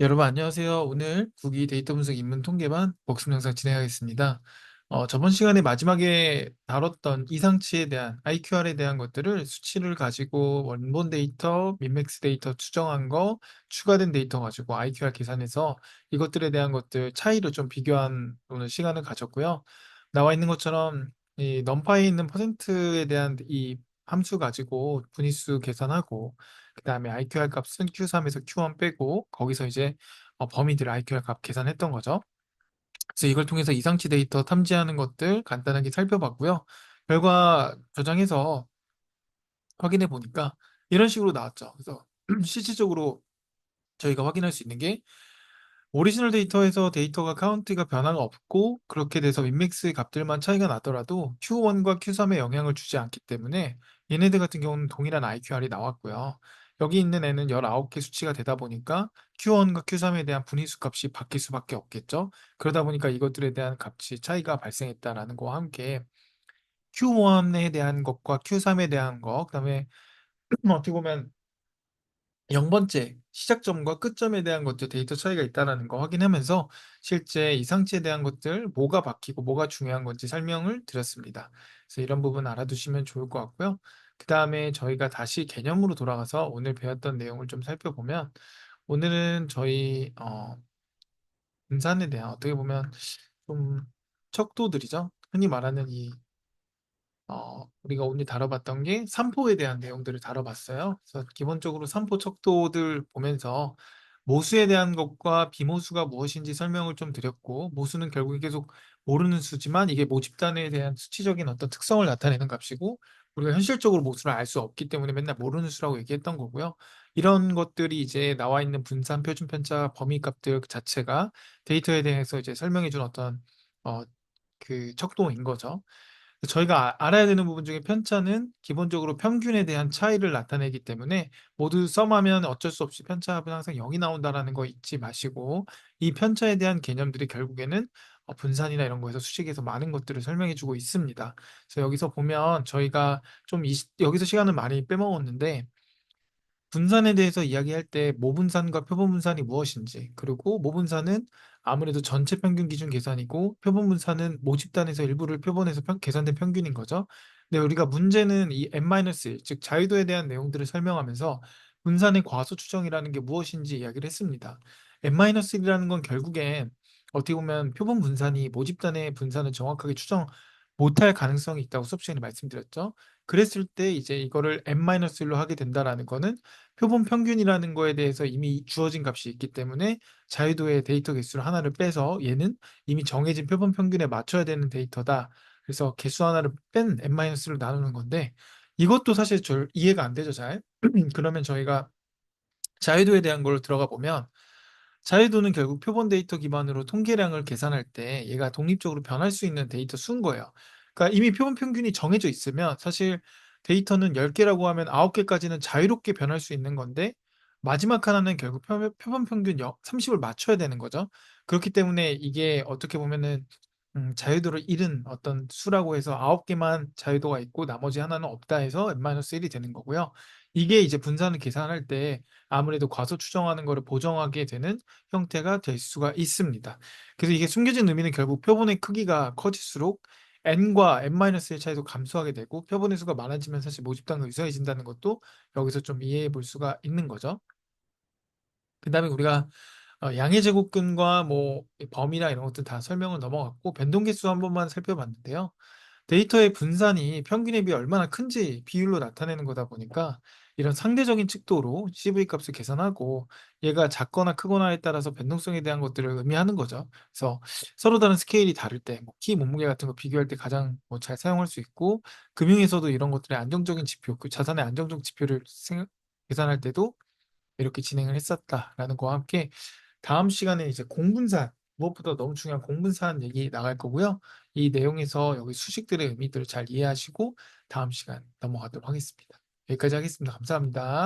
여러분 안녕하세요. 오늘 국위 데이터 분석 입문 통계반 복습 영상 진행하겠습니다. 어, 저번 시간에 마지막에 다뤘던 이상치에 대한 IQR에 대한 것들을 수치를 가지고 원본 데이터, 민맥스 데이터 추정한 거, 추가된 데이터 가지고 IQR 계산해서 이것들에 대한 것들 차이를 좀 비교한 오늘 시간을 가졌고요. 나와 있는 것처럼 이 넘파에 있는 퍼센트에 대한 이 함수 가지고 분위수 계산하고 그 다음에 IQR 값은 Q3에서 Q1 빼고 거기서 이제 어, 범위들 IQR 값 계산했던 거죠. 그래서 이걸 통해서 이상치 데이터 탐지하는 것들 간단하게 살펴봤고요. 결과 저장해서 확인해 보니까 이런 식으로 나왔죠. 그래서 실질적으로 저희가 확인할 수 있는 게 오리지널 데이터에서 데이터가 카운트가 변화가 없고 그렇게 돼서 윈맥스의 값들만 차이가 나더라도 Q1과 Q3에 영향을 주지 않기 때문에 얘네들 같은 경우는 동일한 IQR이 나왔고요. 여기 있는 애는 19개 수치가 되다 보니까 Q1과 Q3에 대한 분위수 값이 바뀔 수밖에 없겠죠. 그러다 보니까 이것들에 대한 값이 차이가 발생했다라는 거와 함께 Q1에 대한 것과 Q3에 대한 것, 그 다음에 어떻게 보면 0번째 시작점과 끝점에 대한 것들 데이터 차이가 있다라는 거 확인하면서 실제 이상치에 대한 것들 뭐가 바뀌고 뭐가 중요한 건지 설명을 드렸습니다. 그래서 이런 부분 알아두시면 좋을 것 같고요. 그 다음에 저희가 다시 개념으로 돌아가서 오늘 배웠던 내용을 좀 살펴보면 오늘은 저희 어, 분산에 대한 어떻게 보면 좀 척도들이죠. 흔히 말하는 이 어, 우리가 오늘 다뤄봤던 게 삼포에 대한 내용들을 다뤄봤어요. 그래서 기본적으로 삼포 척도들 보면서 모수에 대한 것과 비모수가 무엇인지 설명을 좀 드렸고, 모수는 결국에 계속 모르는 수지만 이게 모집단에 대한 수치적인 어떤 특성을 나타내는 값이고, 우리가 현실적으로 모수를 알 수 없기 때문에 맨날 모르는 수라고 얘기했던 거고요. 이런 것들이 이제 나와 있는 분산, 표준 편차, 범위 값들 자체가 데이터에 대해서 이제 설명해 준 어떤 어, 그 척도인 거죠. 저희가 아- 알아야 되는 부분 중에 편차는 기본적으로 평균에 대한 차이를 나타내기 때문에 모두 썸하면 어쩔 수 없이 편차합은 항상 0이 나온다라는 거 잊지 마시고 이 편차에 대한 개념들이 결국에는 어, 분산이나 이런 거에서 수식에서 많은 것들을 설명해 주고 있습니다. 그래서 여기서 보면 저희가 좀 이, 시- 여기서 시간을 많이 빼먹었는데 분산에 대해서 이야기할 때 모분산과 표본분산이 무엇인지, 그리고 모분산은 아무래도 전체 평균 기준 계산이고, 표본분산은 모집단에서 일부를 표본해서 평- 계산된 평균인 거죠. 근데 우리가 문제는 이 n-1, 즉 자유도에 대한 내용들을 설명하면서 분산의 과소 추정이라는 게 무엇인지 이야기를 했습니다. n-1이라는 건 결국엔 어떻게 보면 표본 분산이 모집단의 분산을 정확하게 추정 못할 가능성이 있다고 수업 시간에 말씀드렸죠. 그랬을 때 이제 이거를 n-1로 하게 된다라는 거는 표본 평균이라는 거에 대해서 이미 주어진 값이 있기 때문에 자유도의 데이터 개수를 하나를 빼서 얘는 이미 정해진 표본 평균에 맞춰야 되는 데이터다. 그래서 개수 하나를 뺀 n-로 나누는 건데 이것도 사실 절 이해가 안 되죠, 잘. 그러면 저희가 자유도에 대한 걸 들어가 보면 자유도는 결국 표본 데이터 기반으로 통계량을 계산할 때 얘가 독립적으로 변할 수 있는 데이터 수인 거예요. 그러니까 이미 표본 평균이 정해져 있으면 사실 데이터는 10개라고 하면 9개까지는 자유롭게 변할 수 있는 건데 마지막 하나는 결국 표- 표본 평균 30을 맞춰야 되는 거죠. 그렇기 때문에 이게 어떻게 보면은 음, 자유도를 잃은 어떤 수라고 해서 9개만 자유도가 있고 나머지 하나는 없다 해서 n-1이 되는 거고요. 이게 이제 분산을 계산할 때 아무래도 과소 추정하는 것을 보정하게 되는 형태가 될 수가 있습니다. 그래서 이게 숨겨진 의미는 결국 표본의 크기가 커질수록 n과 n-의 차이도 감소하게 되고 표본의 수가 많아지면 사실 모집단과 유사해진다는 것도 여기서 좀 이해해 볼 수가 있는 거죠. 그 다음에 우리가 어, 양의 제곱근과 뭐 범위나 이런 것들 다 설명을 넘어갔고 변동계수 한 번만 살펴봤는데요. 데이터의 분산이 평균에 비해 얼마나 큰지 비율로 나타내는 거다 보니까 이런 상대적인 칙도로 CV 값을 계산하고 얘가 작거나 크거나에 따라서 변동성에 대한 것들을 의미하는 거죠. 그래서 서로 다른 스케일이 다를 때, 뭐 키, 몸무게 같은 거 비교할 때 가장 뭐 잘 사용할 수 있고 금융에서도 이런 것들의 안정적인 지표, 그 자산의 안정적 지표를 생각- 계산할 때도 이렇게 진행을 했었다라는 거와 함께 다음 시간에 이제 공분산 무엇보다 너무 중요한 공분산 얘기 나갈 거고요. 이 내용에서 여기 수식들의 의미들을 잘 이해하시고 다음 시간 넘어가도록 하겠습니다. 여기까지 하겠습니다. 감사합니다.